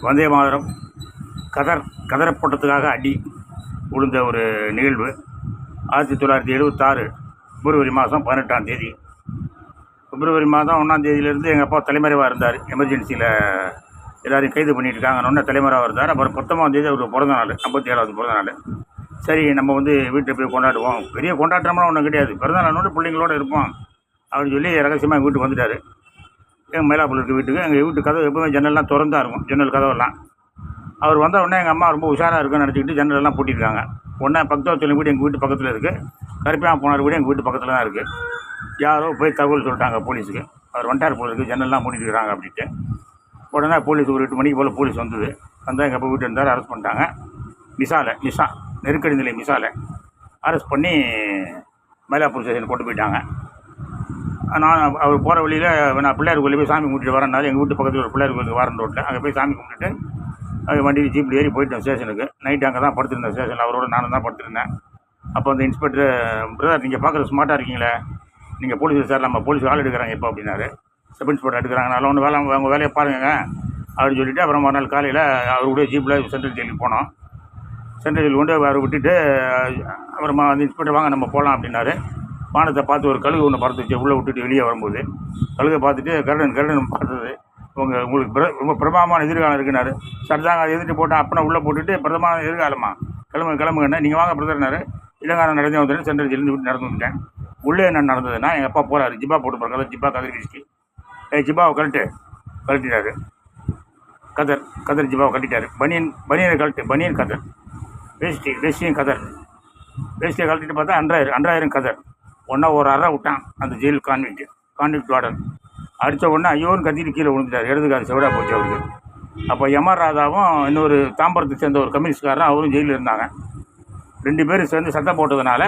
வந்தே மாதரம். கதர் கதரை அடி விழுந்த ஒரு நிகழ்வு. ஆயிரத்தி தொள்ளாயிரத்தி எழுபத்தாறு பிப்ரவரி மாதம் பதினெட்டாம் தேதி. பிப்ரவரி மாதம் ஒன்றாம் தேதியிலேருந்து எங்கள் அப்பா தலைமறைவாக இருந்தார். எமர்ஜென்சியில் எல்லாரையும் கைது பண்ணிட்டு இருக்காங்க தலைமறைவாக இருந்தார். அப்புறம் பத்தொம்பதாம் தேதி அவர் பிறந்த நாள் ஐம்பத்தி ஏழாவது பிறந்த நாள். சரி நம்ம வந்து வீட்டில் போய் கொண்டாடுவோம். பெரிய கொண்டாட்டம்லாம் ஒன்றும் கிடையாது. பிறந்த நாளோட பிள்ளைங்களோட இருப்போம். அப்படின்னு சொல்லி ரகசியமாக வீட்டுக்கு வந்துட்டார். எங்கள் மயிலாப்பூர் இருக்க வீட்டுக்கு. எங்கள் வீட்டு கதவு எப்பவுமே ஜன்னல்லாம் திறந்தா இருக்கும் ஜன்னல் கதவெல்லாம். அவர் வந்த உடனே எங்கள் அம்மா ரொம்ப உஷாராக இருக்குன்னு நினச்சிக்கிட்டு ஜன்னலெல்லாம் பூட்டியிருக்காங்க உடனே பக்கத்தில் வீடு எங்கள் வீட்டு பக்கத்தில் இருக்குது கருப்பியாக போனார் வீடு எங்கள் வீட்டு பக்கத்தில் தான் இருக்குது யாரோ போய் தகவல் சொல்லிட்டாங்க போலீஸுக்கு. அவர் வண்டார் போல இருக்குது ஜன்னல்லாம் மூடிட்டு இருக்கிறாங்க அப்படின்ட்டு. உடனே போலீஸ் ஒரு எட்டு மணிக்கு போல் போலீஸ் வந்தது. வந்தால் எங்கள் அப்பா வீட்டு இருந்தார் அரெஸ்ட் பண்ணிட்டாங்க. மிசாலை மிசா நெருக்கடி நிலை மிசாலை. அரெஸ்ட் பண்ணி மயிலாப்பூர் ஸ்டேஷன் கொண்டு போயிட்டாங்க. நான் அவர் போகிற வழியில் நான் பிள்ளையார் கோயிலில் போய் சாமி கும்பிட்டு வரேன்னாலும் எங்கள் வீட்டு பக்கத்தில் ஒரு பிள்ளையார் கோயிலுக்கு வரேன் ரோட்டில் அங்கே போய் சாமி கும்பிட்டுட்டு அது வண்டியில் ஜீப்பில் ஏறி போயிட்டேன் ஸ்டேஷனுக்கு. நைட் அங்கே தான் படுத்திருந்தேன் ஸ்டேஷனில். அவரோட நானும் தான் படுத்திருந்தேன். அப்போ அந்த இன்ஸ்பெக்டர் பிரதர் நீங்கள் பார்க்குறது ஸ்மார்ட்டாக இருக்கீங்களே? நீங்கள் போலீஸ் சார் நம்ம போலீஸ் ஆள் எடுக்கிறாங்க இப்போ அப்படின்னாரு. சப் இன்ஸ்பெக்டர் எடுக்கிறாங்க. நல்லா ஒன்று வேலை அவங்க வேலையை பாருங்க அப்படின்னு சொல்லிவிட்டு அப்புறம் மறுநாள் காலையில் அவருடைய ஜீப்பில் சென்ட்ரல் ஜெயிலுக்கு போனோம். சென்ட்ரல் ஜெயில் கொண்டு அவரை விட்டுட்டு அப்புறமா அந்த இன்ஸ்பெக்டர் வாங்க நம்ம போகலாம் அப்படின்னாரு. வானத்தை பார்த்து ஒரு கழுகு ஒன்று பறந்துச்சு உள்ளே விட்டுட்டு வெளியே வரும்போது கழுகை பார்த்துட்டு கருடன் கருடன் பார்த்தது. உங்கள் உங்களுக்கு பிர ரொம்ப பிரபலமான எதிர்காலம் இருக்குனாரு. சார்தாங்க அதை எதிர்த்து போட்டு அப்பனை உள்ளே போட்டுட்டு பிரதமான எதிர்காலமா? கிளம்பு கிளம்புங்கண்ணே நீங்கள் வாங்க பிரதர்னாரு இல்லைங்க நடந்து நடந்தே வந்துட்டேன் சென்ட்ரல் ஜெயிலிருந்து விட்டு நடந்து வந்துட்டேன். உள்ளே என்ன நடந்ததுன்னா எங்கள் அப்பா போகிறாரு ஜிப்பா போட்டு போகிறாங்க ஜிப்பா கதர் வீசிட்டு ஏ ஜிப்பாவை கழட்டு. கழட்டினாரு கதர் கதர் ஜிப்பாவை கட்டிட்டார். பனியன் பனியனை கழட்டு. பனியன் கதர். வேஷ்டி வேஷ்டியும் கதர். வேஷ்டியை கழட்டிட்டு பார்த்தா அன்றாயிரம் அன்றாயிரம் கதர். ஒன்றா ஒரு அறை விட்டான் அந்த ஜெயில் கான்விக்ட் கான்வென்ட் வார்டன் அடித்த உடனே ஐயோன்னு கத்திட்டு கீழே விழுந்துட்டார். இடது கால் செவிடா போச்சு அவருக்கு. அப்போ எம்ஆர் ராதாவும் இன்னொரு தாம்பரத்தை சேர்ந்த ஒரு கம்யூனிஸ்ட்காரன் அவரும் ஜெயிலில் இருந்தாங்க. ரெண்டு பேரும் சேர்ந்து சத்தம் போட்டதுனால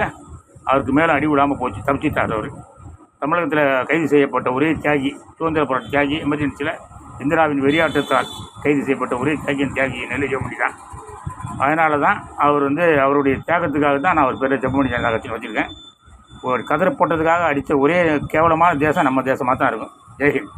அவருக்கு மேலே அடி விடாமல் போச்சு. தப்பிச்சிட்டார் அவர். தமிழகத்தில் கைது செய்யப்பட்ட ஒரே தியாகி சுதந்திர போராட்ட தியாகி எமர்ஜென்சியில் இந்திராவின் வெறியாட்டத்தால் கைது செய்யப்பட்ட ஒரே தியாகியின் தியாகி நெல்லை ஜெயமணி தான் அதனால தான் அவர் வந்து அவருடைய தியாகத்துக்காக தான் நான் அவர் பேரை ஜெயமணி ஜனதா கட்சியில் வச்சுருக்கேன். ஒரு கதிரை போட்டதுக்காக அடித்த ஒரே கேவலமான தேசம் நம்ம தேசமாக தான் இருக்கும். ஜெய்ஹிந்த்.